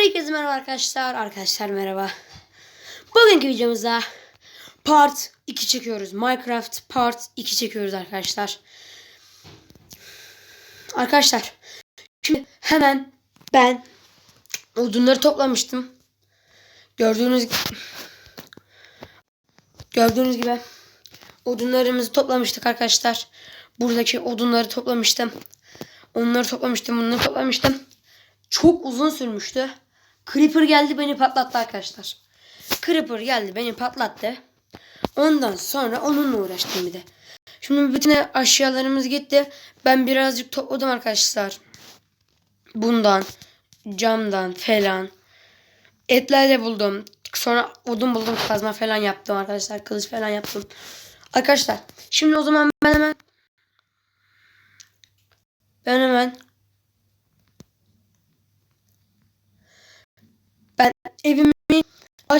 Herkese merhaba arkadaşlar. Arkadaşlar merhaba. Bugünkü videomuzda part 2 çekiyoruz. Minecraft part 2 çekiyoruz arkadaşlar. Arkadaşlar şimdi hemen ben odunları toplamıştım. Gördüğünüz gördüğünüz gibi odunlarımızı toplamıştık arkadaşlar. Buradaki odunları toplamıştım. Onları toplamıştım, bunları toplamıştım. Çok uzun sürmüştü. Creeper geldi beni patlattı arkadaşlar. Creeper geldi beni patlattı. Ondan sonra onunla uğraştım bir de. Şimdi bütün aşağılarımız gitti. Ben birazcık topladım arkadaşlar. Bundan, camdan falan. Etler de buldum. Sonra odun buldum, kazma falan yaptım arkadaşlar. Kılıç falan yaptım. Arkadaşlar şimdi o zaman ben hemen ben hemen Ben evimi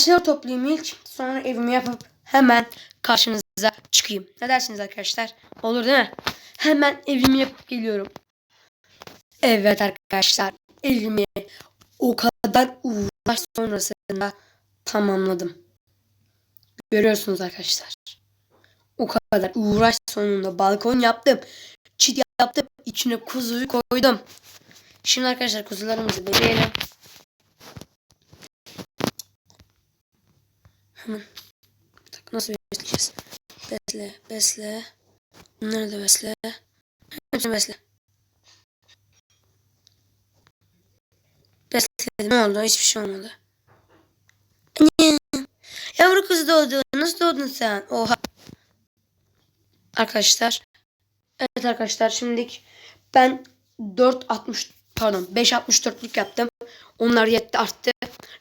aşağı toplayayım ilk. Sonra evimi yapıp hemen karşınıza çıkayım. Ne dersiniz arkadaşlar? Olur değil mi? Hemen evimi yapıp geliyorum. Evet arkadaşlar. Evimi o kadar uğraş sonrasında tamamladım. Görüyorsunuz arkadaşlar. O kadar uğraş sonunda balkon yaptım. Çit yaptım. İçine kuzuyu koydum. Şimdi arkadaşlar kuzularımızı bekleyelim. Hemen. Nasıl besleyeceğiz? Besle, besle. Bunları da besle. Hepsini besle. Besledim. Ne oldu? Hiçbir şey olmadı. Anne. Yavru kız doğdu. Nasıl doğdun sen? Oha. Arkadaşlar. Evet arkadaşlar şimdilik ben 4.60 pardon 5.64'lük yaptım. Onlar yetti arttı.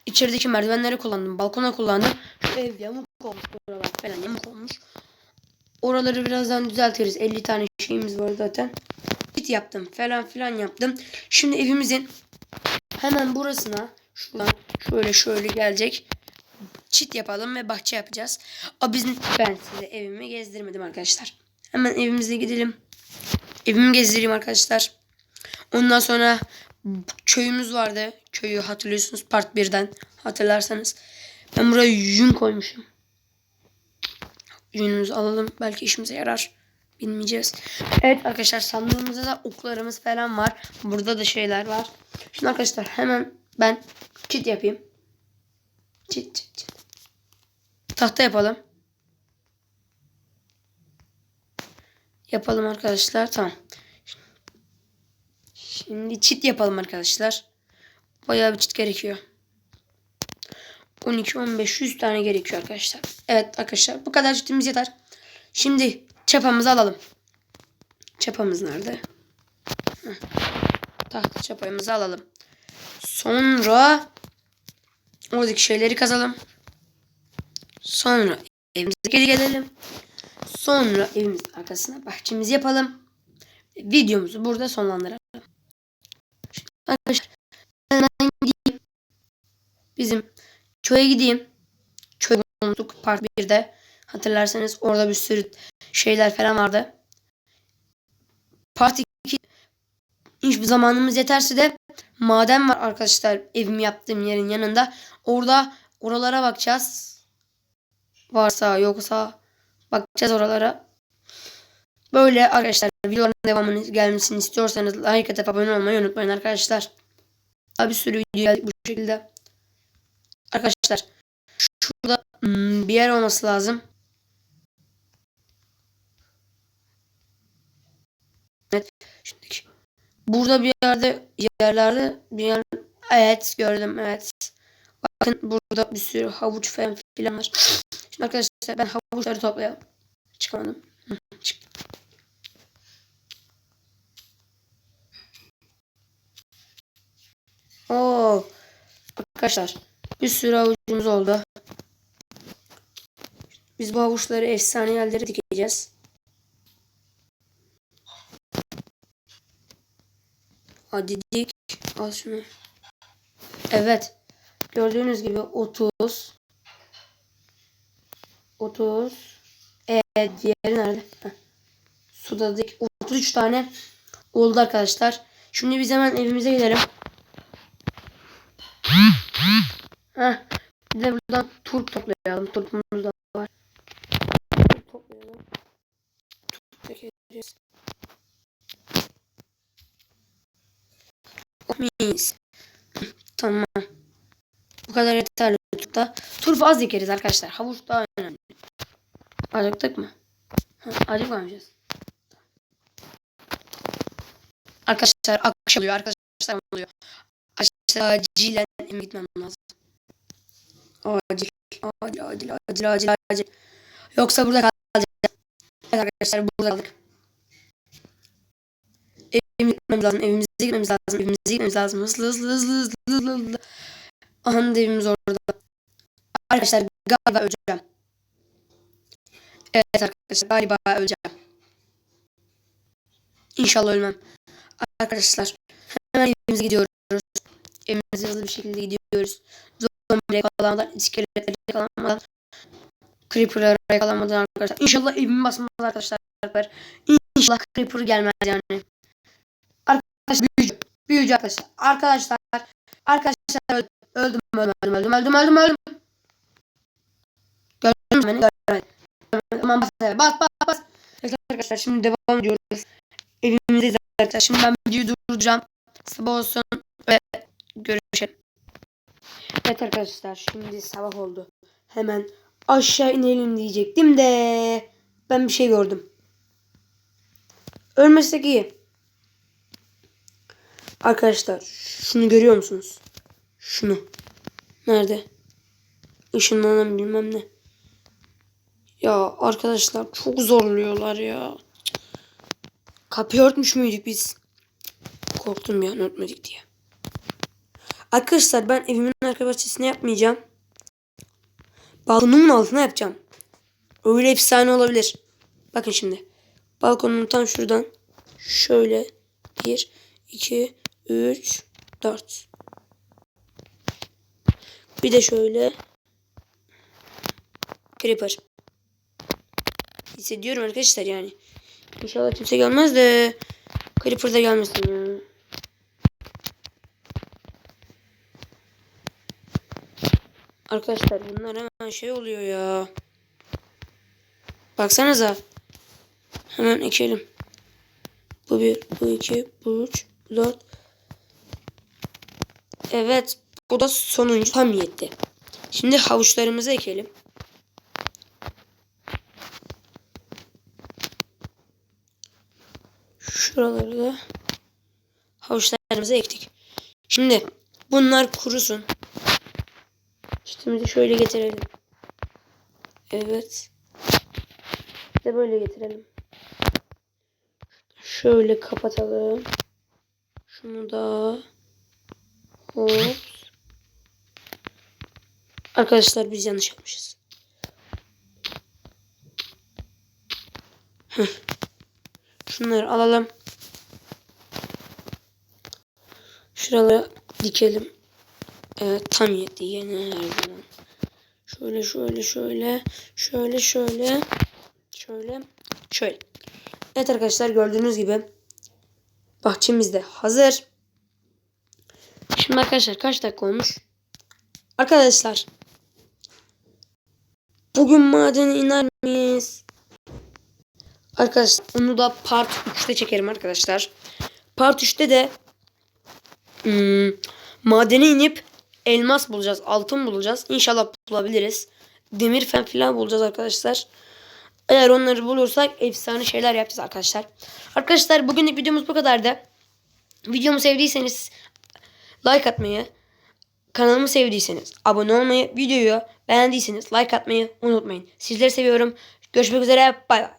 İçerideki merdivenleri kullandım. Balkona kullandım. Ev yamuk olmuş. Oralar falan yamuk olmuş. Oraları birazdan düzeltiriz. 50 tane şeyimiz var zaten. Git yaptım falan filan yaptım. Şimdi evimizin hemen burasına şuradan şöyle şöyle gelecek. Çit yapalım ve bahçe yapacağız. O bizim ben size evimi gezdirmedim arkadaşlar. Hemen evimize gidelim. Evimi gezdireyim arkadaşlar. Ondan sonra köyümüz vardı. Köyü hatırlıyorsunuz part 1'den hatırlarsanız. Ben buraya yün koymuşum. Yünümüzü alalım. Belki işimize yarar. Bilmeyeceğiz. Evet arkadaşlar sandığımızda da oklarımız falan var. Burada da şeyler var. Şimdi arkadaşlar hemen ben çit yapayım. Çit çit çit. Tahta yapalım. Yapalım arkadaşlar. Tamam. Şimdi çit yapalım arkadaşlar. Bayağı bir çit gerekiyor. 12, 15, 100 tane gerekiyor arkadaşlar. Evet arkadaşlar bu kadar çitimiz yeter. Şimdi çapamızı alalım. Çapamız nerede? Heh. Tahta çapamızı alalım. Sonra oradaki şeyleri kazalım. Sonra evimize geri gelelim. Sonra evimizin arkasına bahçemizi yapalım. Videomuzu burada sonlandıralım. Arkadaşlar ben gideyim. Bizim köye gideyim. Köy bulunduk part 1'de. Hatırlarsanız orada bir sürü şeyler falan vardı. Part 2 hiçbir zamanımız yeterse de maden var arkadaşlar evimi yaptığım yerin yanında. Orada oralara bakacağız. Varsa yoksa bakacağız oralara. Böyle arkadaşlar videoların devamını gelmesini istiyorsanız like atıp abone olmayı unutmayın arkadaşlar. Daha bir sürü video bu şekilde. Arkadaşlar şurada hmm, bir yer olması lazım. Evet. Şimdi burada bir yerde yerlerde bir yer evet gördüm evet. Bakın burada bir sürü havuç falan filan var. Şimdi arkadaşlar ben havuçları toplayalım. Çıkamadım. Çıktım. Oo. Arkadaşlar bir sürü havucumuz oldu. Biz bu havuçları efsane yerlere dikeceğiz. Hadi dik. Al şunu. Evet. Gördüğünüz gibi 30 30 Evet diğeri nerede? Heh. Suda dik 33 tane oldu arkadaşlar. Şimdi biz hemen evimize gidelim. Heh. Bir de buradan turp toplayalım. Turpumuz da var. Turp toplayalım. Turp ekeriz. Mis. Tamam. Bu kadar yeterli turpta. Turp az ekeriz arkadaşlar. Havuç daha önemli. Acıktık mı? Ha, acıkmamışız. Arkadaşlar akşam oluyor. Arkadaşlar oluyor. Arkadaşlar acilen gitmem lazım. Acil. Acil acil acil acil acil. Yoksa burada kalacağız. Evet arkadaşlar burada kaldık. Evimize gitmemiz lazım. Evimize gitmemiz lazım. Evimize gitmemiz lazım. Hızlı hızlı hızlı hızlı hızlı hızlı. Aha da evimiz orada. Arkadaşlar galiba öleceğim. Evet arkadaşlar galiba öleceğim. İnşallah ölmem. Arkadaşlar hemen evimize gidiyoruz. Evimize hızlı bir şekilde gidiyoruz. Zombileri yakalanmadan, iskeletleri yakalanmadan, creeper'lara yakalanmadan arkadaşlar. İnşallah evimi basmaz arkadaşlar. İnşallah creeper gelmez yani. Arkadaşlar büyücü. Büyücü arkadaşlar. Arkadaşlar. Arkadaşlar öldüm. Öldüm öldüm öldüm öldüm öldüm öldüm mü beni? Görmedim. Aman bas bas bas bas. Arkadaşlar şimdi devam ediyoruz. Evimizdeyiz arkadaşlar. Şimdi ben videoyu durduracağım. Sabah olsun ve. Evet arkadaşlar şimdi sabah oldu. Hemen aşağı inelim diyecektim de ben bir şey gördüm. Ölmesek iyi. Arkadaşlar şunu görüyor musunuz? Şunu. Nerede? Işınlanan bilmem ne. Ya arkadaşlar çok zorluyorlar ya. Kapıyı örtmüş müydük biz? Korktum ya örtmedik diye. Arkadaşlar ben evimin arka bahçesine yapmayacağım. Balkonumun altına yapacağım. Öyle efsane olabilir. Bakın şimdi. Balkonumun tam şuradan. Şöyle. 1, 2, 3, 4. Bir de şöyle. Creeper. Hissediyorum arkadaşlar yani. İnşallah kimse gelmez de. Creeper da gelmesin ya. Arkadaşlar bunlar hemen şey oluyor ya. Baksanıza. Hemen ekelim. Bu bir, bu iki, bu üç, bu dört. Evet. Bu da sonuncu tam yetti. Şimdi havuçlarımızı ekelim. Şuraları da havuçlarımızı ektik. Şimdi bunlar kurusun. Üstümüzü şöyle getirelim. Evet. De böyle getirelim. Şöyle kapatalım. Şunu da hop. Arkadaşlar biz yanlış yapmışız. Şunları alalım. Şuralara dikelim. Evet tam yetti yine her zaman. Şöyle şöyle şöyle şöyle şöyle şöyle şöyle. Evet arkadaşlar gördüğünüz gibi bahçemiz de hazır. Şimdi arkadaşlar kaç dakika olmuş? Arkadaşlar bugün madene iner miyiz? Arkadaşlar onu da part 3'te çekerim arkadaşlar. Part 3'te de hmm, madene inip elmas bulacağız, altın bulacağız. İnşallah bulabiliriz. Demir fen filan bulacağız arkadaşlar. Eğer onları bulursak efsane şeyler yapacağız arkadaşlar. Arkadaşlar bugünlük videomuz bu kadardı. Videomu sevdiyseniz like atmayı, kanalımı sevdiyseniz abone olmayı, videoyu beğendiyseniz like atmayı unutmayın. Sizleri seviyorum. Görüşmek üzere. Bay bay.